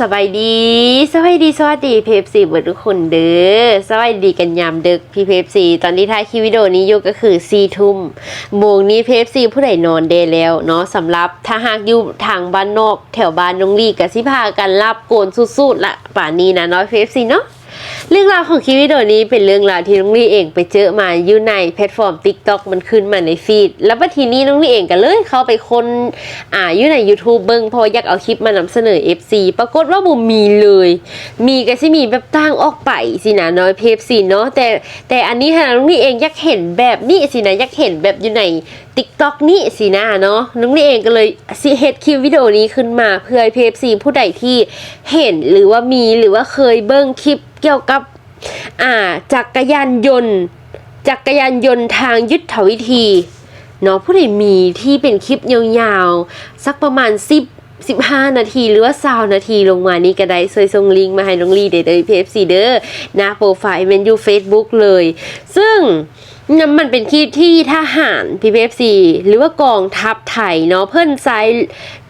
สบายดีสบายดีสวัสดีเพฟซีเบิร์ทุกคนเด้อสบายดีกันยามดึกพี่เพฟซีตอนนี้ถ้ายคลิปวิดีโอนี้อยู่ก็คือซีทุ่มโมงนี้เพฟซีผู้ใดนอนเดแล้วเนาะสำหรับถ้าหากอยู่ทางบ้านนอก แถวบ้านนงลีกับสิพากันรับโกนสุดๆละป่านนี้นะเนาะเพฟซีเนาะ เรื่องราวของคลิปวิดีโอนี้เป็นเรื่องราวที่น้องลี่เองไปเจอมาอยู่ในแพลตฟอร์ม TikTok มันขึ้นมาในฟีด แล้วบัทีนี้น้องลี่เองก็เลยเข้าไปคนอ่าอยู่ใน YouTube เบิ่งเพออยากเอาคลิปมานำเสนอ FC ปรากฏว่าบ่มีเลย มีก็สิมีแบบตั้งออกไปสินะน้อยเพฟซีเนาะแต่แต่อันนี้ค่ะน้องลี่เองอยากเห็นแบบนี้สินะอยากเห็นแบบอยู่ใน TikTok นี่สินะเนาะน้องลี่เองก็เลยสิเฮ็ดคลิปวิดีโอนี้ขึ้นมาเพื่อให้เพฟซีผู้ใดที่เห็นหรือว่ามีหรือว่าเคยเบิ่งคลิปเกี่ยวกับอ่าจักรยานยนต์ จักรยานยนต์ทางยุทธวิธีเนาะผู้ใดมีที่เป็นคลิปยาวๆ สักประมาณ 10 15 นาทีหรือว่า20นาทีลงมานี่ก็ได้เคยส่งลิงก์มาให้น้องลีเดย์เพฟซีเด้อหน้าโปรไฟล์เมนยู Facebook เลย ซึ่ง นมันเป็นคลิปที่ทหาร PPFC หรือว่ากองทัพไทยเนาะเพิ่นใช้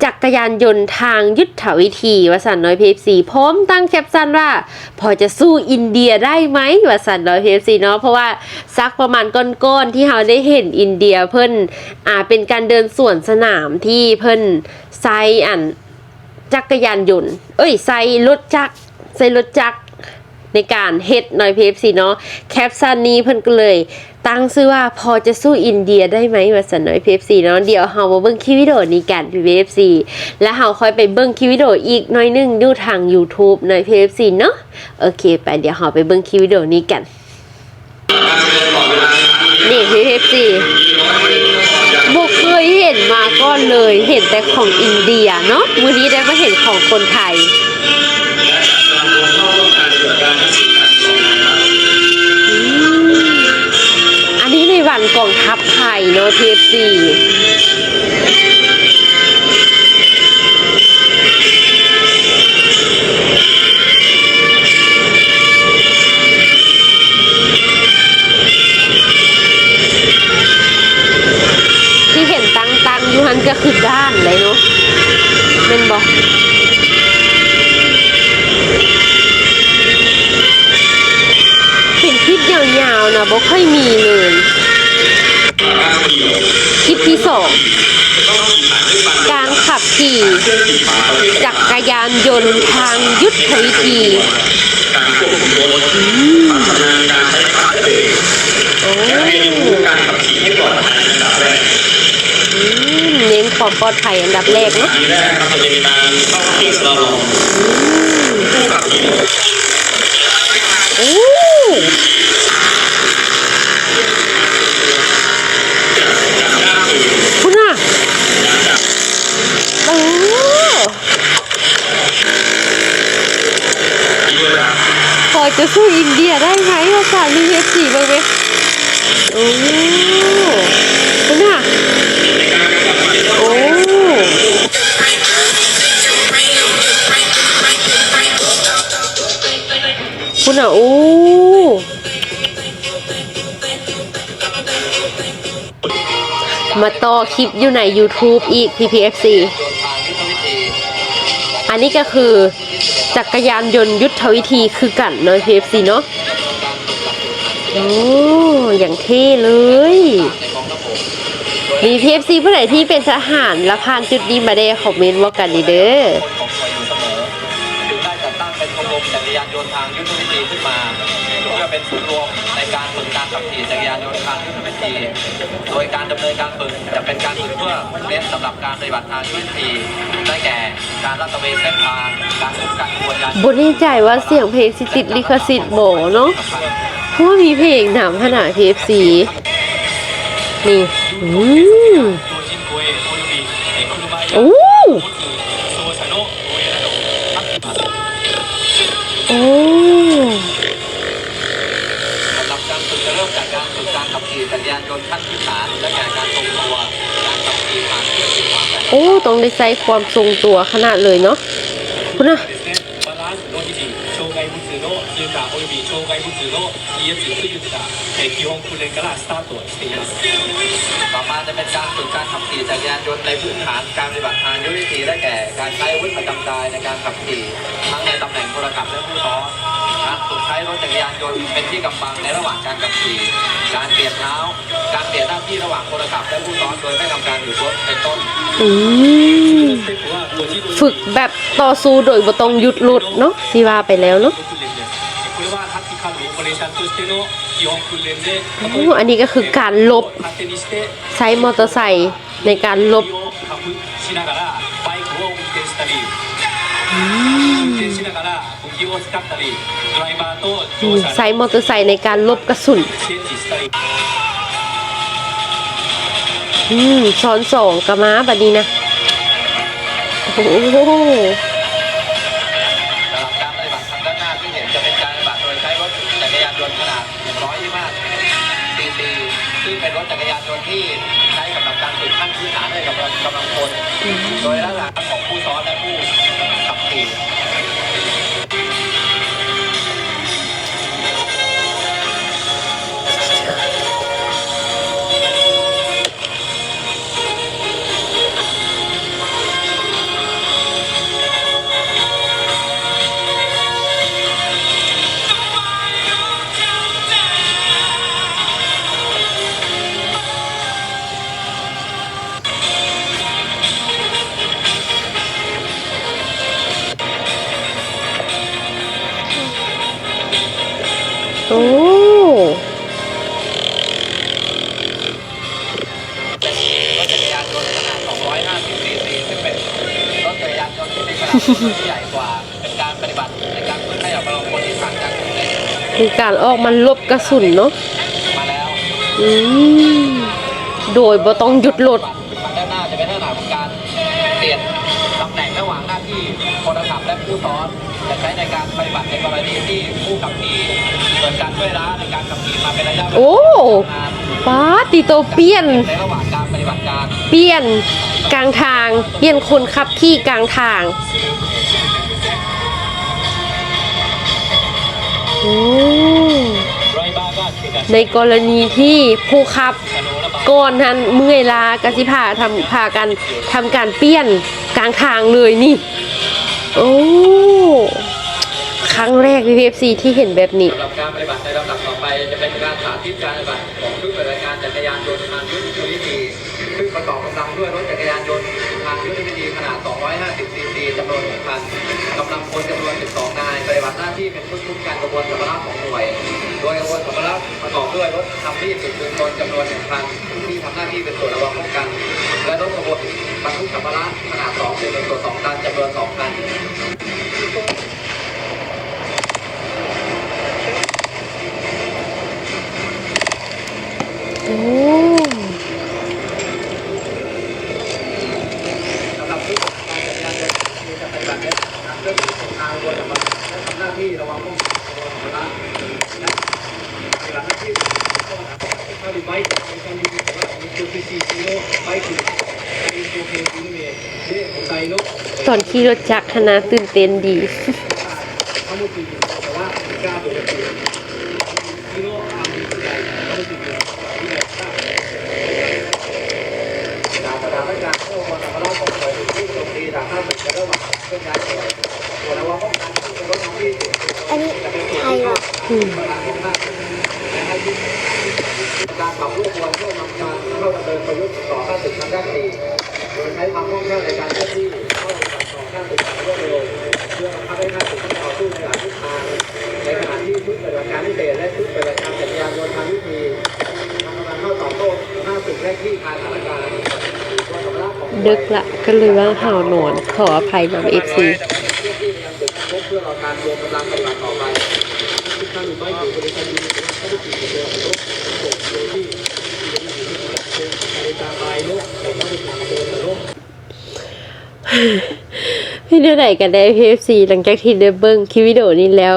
จักรยานยนต์ทางยุทธวิธีวสันน้อย PFC พร้อมตั้งแคปชั่นว่า พอจะสู้อินเดียได้ไหมวสันน้อย PFC เนาะเพราะว่าสักประมาณก้อนๆที่เราได้เห็นอินเดียเพิ่นอ่าเป็นการเดินสวนสนามที่เพิ่นใช้อันจักรยานยนต์ เอ้ยใส่รถจักรใส่รถจักรในการเฮ็ดน่อยพีเอฟซีเนาะแคปชั่นนี้เพิ่นก็เลย ตั้งชื่อว่าพอจะสู้อินเดียได้ไหมว่าสันอยพีเอฟซีเนาะเดี๋ยวเฮามาเบิ่งคลิปวิดีโอนี้กันพีเอฟซีแล้วเฮาค่อยไปเบิ่งคลิปวิดีโออีกน่อยนึงดูทาง YouTube หน่อยพีเอฟซีเนาะโอเค ไปเดี๋ยวเฮาไปเบิ่งคลิปวิดีโอนี้กัน นี่พีเอฟซีบุกเคยเห็นมาก่อนเลย เห็นแต่ของอินเดียเนาะมื้อนี้ได้มาเห็นของคนไทย วันกองทัพไทยเนาะ TFC ที่เห็นตังตังอยู่หันก็คือด้านเลยเนาะเป็นบอกเป็นคลิปยาวๆนะบอกค่อยมี ขี่จักรยานยนต์ทางยุทธวิธีโอ้เน้นความปลอดภัยอันดับแรกนะทีแรกครับเราจะมีการเข้าที่สลาลอมผู้ขับขี่ โอ้คุณน่ะโอ้ พอจะสู้อินเดี ยได้ไหมภาษาลีเอฟสี่บ้างไหมโอ้คุณน่ะโอ้คุณน่ะโอ้มาต่อคลิปอยู่ใน YouTube อีก PPFC อันนี้ก็คือจักรยานยนต์ยุทธวิธีคือกันเนาะ PFC เนาะ โอ้อย่างเท่เลย มี PFC ผู้ไหนที่เป็นทหารและผ่านจุดนี้มาได้คอมเมนต์ว่ากันดีเด้อของคอยอยู่เสมอจึงได้จัดตั้งเป็นชมรมจักรยานยนต์ทางยุทธวิธีขึ้นมา เพื่อเป็นศูนย์รวมในการฝึกการขับขี่จักรยานยนต์ทางยุทธวิธี โดยการดำเนินการฝึกจะเป็นการฝึกเพื่อเน้นสำหรับการปฏิบัติทางยุทธวิธีได้แก่การลาดตระเวนเส้นทางการคุ้มกันขบวนยานบนนี้ใจว่าเสียงเพลงสิติดลิขสิทธิ์โบเนาะ พราะว่ามีเพลงนำขนาด PFC นี่ อืมโอ้โซซาโนะโอเอนะโดทัพโอ้สำหรับการฝึกจะเริ่มจากการฝึกการขับขี่จักรยานยนต์ขั้นพื้นฐานและแก่การทรงตัวการขับขี่ผ่านเส้นทางแบบโอ้ต้องได้ใช้ความทรงตัวขนาดเลยเนาะคุณนะ バランスの維持障害物の 通過および障害物の ES といったえー基本訓練からスタートしています。 ต่อมาจะเป็นการฝึกการขับขี่จักรยานยนต์ในพื้นฐานการปฏิบัติทางยุทธวิธีได้แก่การใช้อาวุธประจำกายในการขับขี่ทั้งในตำแหน่งพลขับและผู้ซ้อนการฝึกใช้รถจักรยานยนต์เป็นที่กำบังในระหว่างการขับขี่การเปลี่ยนเท้า การเปลี่ยนหน้าที่ระหว่างพลขับและผู้ซ้อนโดยไม่ทำการหยุดรถเป็นต้น อืม ステップは文字通り ฝึกแบบต่อสู้โดยบ่ต้องหยุดหลุดเนาะสิว่าไปแล้วเนาะ อันนี้ก็คือการลบใช้มอเตอร์ไซค์ในการลบใช้มอเตอร์ไซค์ในการลบกระสุนอืมซ้อนสองกระม้าแบบนี้นะ โอ้ำลังพลโดยลักษณะของผู้ซ้อนและผู้ขับขี่ ใหญ่กว่าเป็นการปฏิบัติในการฝึกให้กับกำลังพลที่ผ่านการฝึกเล่นคือการออกมันลบกระสุนเนาะมาแล้วอืมโดยบ่ต้องหยุดรถทางด้านหน้าจะเป็นลักษณะของการเปลี่ยนตำแหน่งระหว่างหน้าที่คนขับและผู้ซ้อนจะใช้ในการปฏิบัติในกรณีที่ผู้ขับขี่เกิดการเมื่อยล้าในการขับขี่มาเป็นระยะเวลาโอ้นานป้าติโตเปลี่ยน ในระหว่างการปฏิบัติการเปี้ยนกลางทางเปี้ยนคนขับขี่กลางทางในกรณีที่ผู้ขับก่อนนั้นเมื่อยลากสิพาทำพากันทำการเปี้ยนกลางทางเลยนี่ โอ้ครั้งแรกพีพีเอฟซีที่เห็นแบบนี้สำหรับการปฏิบัติในลำดับต่อไปจะเป็นการสาธิตการปฏิบัติของชุดปฏิบัติการจักรยานยนต์ทางยุท ลังด้วยรถจักรยานยนต์ทางยุทธวิธีขนาด 250ซีซีจำนวน6คันกำลังพลจำนวน 12 นายปฏิบัติหน้าที่เป็นชุดคุ้มกันกระบวนสัมภาระของหน่วย โดยกระบวนสัมภาระประกอบด้วยรถทำที่ติดปืนกลจำนวน1คันที่ทำหน้าที่เป็นส่วนระวังป้องกัน และรถกระบวนบรรทุกสัมภาระขนาด2เป็นส่วน2ตันจำนวน2คันโอ้ สำหรับผู้ประกอบการจักรยานยนต์มีจะปฏิบัติและทำเรื่องของทางโดยทำและทำหน้าที่ระวังป้องกันระวังสัมภาระและปฏิบัติหน้าที่เข้าดีไบค์จากการดีแต่ว่ามีตัวที่ซีซีโร่ไบค์คือมีตัวเพลงนี้เองเช่ไซโน่ ตอนขี่รถจักรคณะตื่นเต้นดีทั้งหมดสี่แต่ ดึกละก็เลยว่าห่าวนอน ขออภัยนำเอฟซีเพื่อที่ยังดึกพบเพื่อรอการรวมกำลังปฏิบัติต่อไปทุกท่านไม่อยู่บริการดีเขาจะติดตัวของรถส่งโดยที่ในตาบายโลกแต่ต้องไปทำตัวโลกพี่เดือไหนกันได้พีเอฟซีหลังจากที่ได้เบิ้งคลิปวิดีโอนี้แล้ว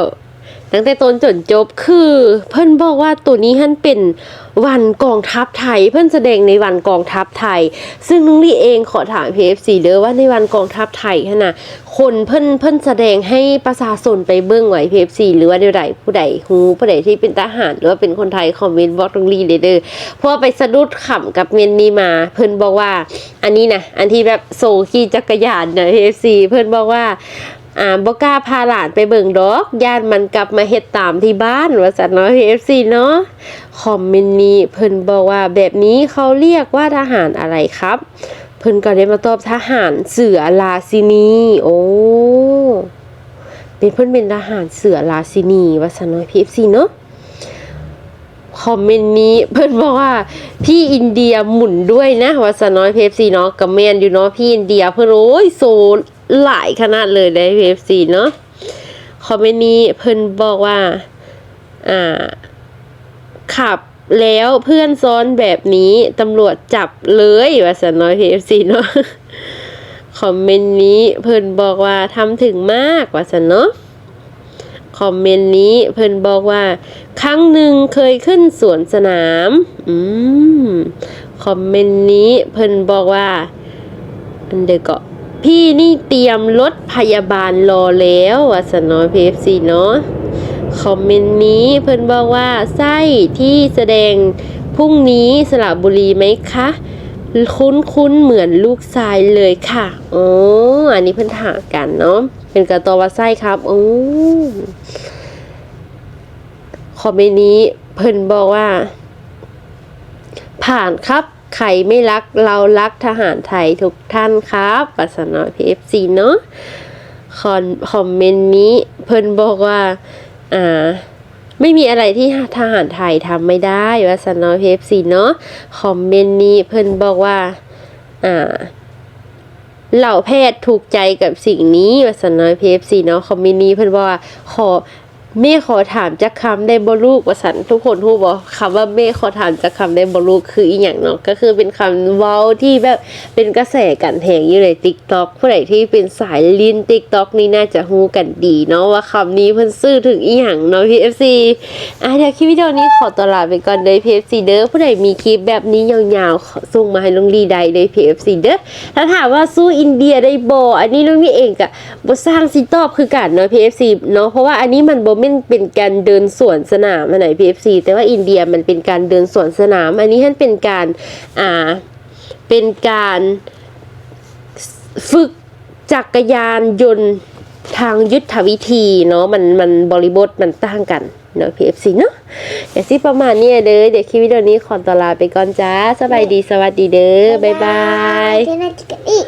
ตั้งแต่ต้นจนจบคือ เพิ่นบอกว่าตัวนี้ฮั่นเป็นวันกองทัพไทย เพิ่นแสดงในวันกองทัพไทย ซึ่งนุ้งลี่เองขอถาม PFC เด้อว่าในวันกองทัพไทยหั่นน่ะคนเพิ่นเพิ่นแสดงให้ประชาชนไปเบิ่งไว้ PFC หรือว่าเดี๋ยวใดผู้ใดฮู้ผู้ใดที่เป็นทหาร หรือว่าเป็นคนไทยคอมเมนต์บอกนุ้งลี่เด้อเด้อเพราะว่าไปสะดุดขำกับเมนนี้มา เพิ่นบอกว่า อันนี้นะอันที่แบบโซขี่จักรยานนะ PFC เพิ่นบอกว่า อ่าบ่กล้าพาหลานไปเบิ่งดอกย่านมันกลับมาเฮ็ดตามที่บ้านว่าซั่นเนาะ KFC เนาะคอมเมนต์นี้เพิ่นบอกว่าแบบนี้เขาเรียกว่าทหารอะไรครับ เพิ่นก็ได้มาตอบทหารเสือลาซินี โอ้เป็นเพิ่นเป็นทหารเสือลาซินีว่าซั่นเนาะ KFC เนาะคอมเมนต์นี้เพิ่นบอกว่า พี่อินเดียหมุนด้วยนะว่าสน้อยเพฟซีเนาะกับแมนอยู่เนาะพี่อินเดียเพิ่นโอ้ยโซ หลายขนาดเลยในเพฟซีเนาะคอมเมนต์นี้เพิ่นบอกว่า อ่า ขับแล้วเพื่อนซ้อนแบบนี้ตำรวจจับเลยว่าสน้อยเพฟซีเนาะคอมเมนต์นี้เพิ่นบอกว่าทำถึงมากว่าสันเนาะคอมเมนต์นี้เพิ่นบอกว่า ครั้งหนึ่งเคยขึ้นสวนสนาม อืม คอมเมนต์นี้เพิ่นบอกว่า อันเดอร์ก็ พี่นี่เตรียมรถพยาบาลรอแล้วอะสนอยพีเอฟซีเนาะคอมเมนต์นี้เพิ่นบอกว่าไส้ที่แสดงพรุ่งนี้สระบุรีไหมคะคุ้นคุ้นเหมือนลูกทรายเลยค่ะอ๋ออันนี้เพิ่นถามกันเนาะเป็นกระตัวว่าไส้ครับโอ้คอมเมนต์นี้เพิ่นบอกว่า ผ่านครับ ใครไม่รักเรารักทหารไทยทุกท่านครับปัสนอพีเอฟซีเนาะคอนคอมเมนต์นี้เพิ่นบอกว่าอ่าไม่มีอะไรที่ทหารไทยทำไม่ได้ว่าสนอพีเอฟซีเนาะคอมเมนต์นี้เพิ่นบอกว่าอ่าเหล่าแพทย์ถูกใจกับสิ่งนี้ว่าสนอยพีเอฟซีเนาะคอมเมนต์นี้เพิ่นบอกว่าขอ แม่ขอถามจักคำได้บ่ลูกว่าสันทุกคนทูกบ่คำว่าแม่ขอถามจักคำได้บ่ลูกคืออีหยังเนาะก็คือเป็นคำเว้าที่แบบเป็นกระแสกันแหงอยู่ใน TikTok ผู้ใดที่เป็นสายลิ้น TikTok นี่น่าจะฮู้กันดีเนาะว่าคำนี้เพิ่นซื่อถึงอีหยังเนาะ PFC อะเดี๋ยวคลิปวิดีโอนี้ขอตลาดไปก่อนเลย PFC เด้อผู้ใดมีคลิปแบบนี้ยาวๆส่งมาให้ลุงลีได้เลย PFC เด้อถ้าถามว่าสู้อินเดียได้บ่อันนี้ลุงลีเองก็บ่สร้างสิตอบคือกันเนาะ PFC เนาะเพราะว่าอันนี้มันบ่แม่นเป็นการเดินสวนสนามอันไหน PFC แต่ว่าอินเดียมันเป็นการเดินสวนสนาม อันนี้ท่านเป็นการอ่าเป็นการฝึกจักรยานยนต์ทางยุทธวิธีเนาะมันมันบริบทมันต่างกันเนาะ PFC เนาะเดี๋ยวสิประมาณนี้เด้อเดี๋ยวคลิปวิดีโอนี้ขอตลาไปก่อนจ้าสบายดีสวัสดีเด้อบ๊ายบายเจอกันอี